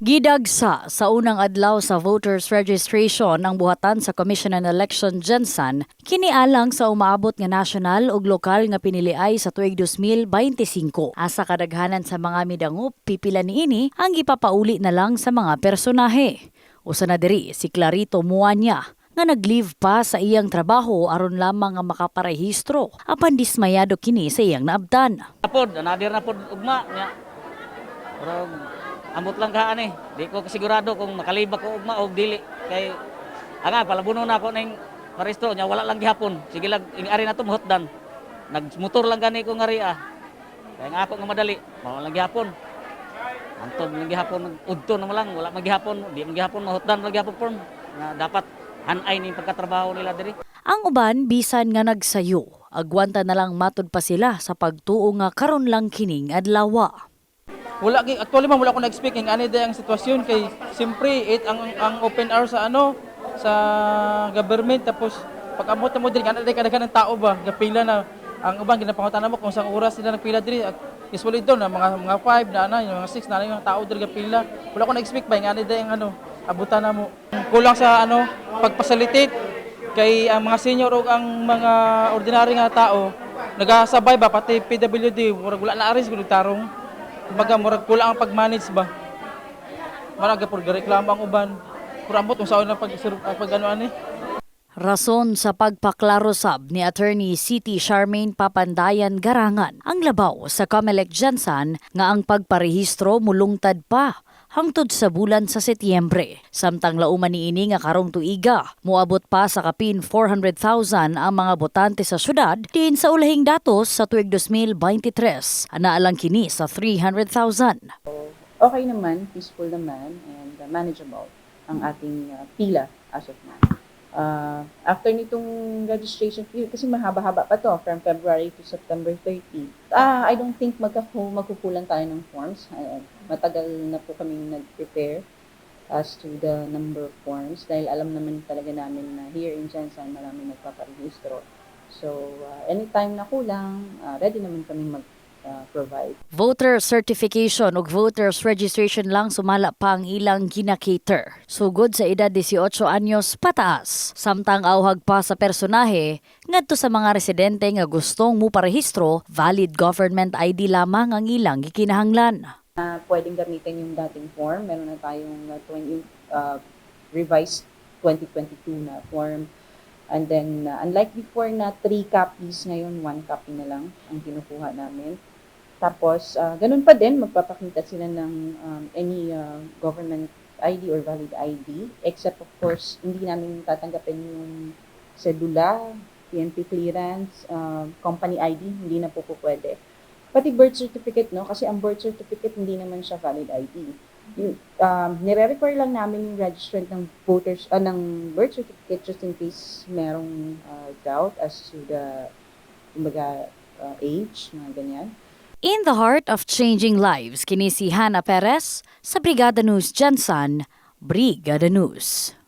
Gidagsa sa unang adlaw sa voters registration ang buhatan sa Commission on Election Gensan kinialang sa umaabot nga national ug lokal nga piniliay sa tuig 2025. Asa kadaghanan sa mga midangup pipila niini ang ipapauli na lang sa mga personahe. Usa na diri si Clarito Muanya nga nag-leave pa sa iyang trabaho aron lamang nga makaparehistro apan dismayado kini sa iyang naabdan. Napod, nadir na pod ugma nya. Pero amot lang ka ani. Di ko kasigurado kung makaliba ko ugma o dili kay anga palabuno na ako ning paristo nya wala lang gihapon. Sige lang ing ari na to mahotdan. Nagmotor lang gani ko ngari ah. Kaya nga ako nga madali, wala lang gihapon. Antod lang gihapon, udto na mo lang, wala magihapon, di magihapon mahotdan lang gihapon porn. Na dapat hanay ni pagkatrabaho nila diri. Ang uban bisan nga nagsayo, agwanta na lang matud pa sila sa pagtuo nga karon lang kining adlaw. Wala gi actually man wala ko na-expect ang ani ang sitwasyon kay simpre it ang ang open hour sa ano sa government. Tapos pag amot mo diri kana kadaghan ng tao ba gapila na. Ang uban ginapangutan mo kung sang oras sila nagpila diri. At usually doon na mga mga 5 na yung mga 6 na yung tao diri gapila. Wala ko na-expect ba ani ang ano abutan na mo. Kulang sa ano pagpasalitate kay ang mga senior ug ang mga ordinary nga tao nagasabay ba pati PWD wala na aris kun tarong Kumbaga, murag kulang ang pag-manage ba? Maraga por reklamo ang uban. Kurambot kung saan na pag pag ano ani. Rason sa pagpaklaro sab ni attorney City Charmaine Papandayan Garangan ang labaw sa Comelec Jensen nga ang pagparehistro mulungtad pa hangtod sa bulan sa Setyembre. Samtang lauman niini nga karong tuiga, muabot pa sa kapin 400,000 ang mga botante sa syudad diin sa ulahing datos sa tuig 2023. Anaalang kini sa 300,000. okay naman, peaceful naman, and uh, manageable ang ating uh, pila as of now. Uh, after nitong registration period, kasi mahaba-haba pa to, from February to September 30, ah I don't think magkukulang tayo ng forms. Uh, matagal na po kami nag-prepare as to the number of forms dahil alam naman talaga namin na here in Jensen marami nagpaparehistro. So, uh, anytime na kulang, uh, ready naman kami mag-provide. Voter certification ug voters registration lang sumala pa ang ilang ginakater. Sugod sa edad 18 anyos pataas. Samtang auhag pa sa personahe, ngadto sa mga residente nga gustong mo parehistro, valid government ID lamang ang ilang gikinahanglan. Na pwedeng gamitin yung dating form. Meron na tayong uh, 20, uh, revised 2022 na form. And then, uh, unlike before na three copies, ngayon one copy na lang ang kinukuha namin. Tapos, uh, ganun pa din, magpapakita sila ng um, any uh, government ID or valid ID. Except, of course, hindi namin tatanggapin yung sedula, PNP clearance, uh, company ID, hindi na po po pwede. Pati birth certificate, no? Kasi ang birth certificate, hindi naman siya valid ID. Um, nire-require lang namin yung registrant ng voters, ah, ng birth certificate just in case merong uh, doubt as to the, kumbaga, uh, age, mga ganyan. In the heart of changing lives, kini si Hannah Perez sa Brigada News Jensen, Brigada News.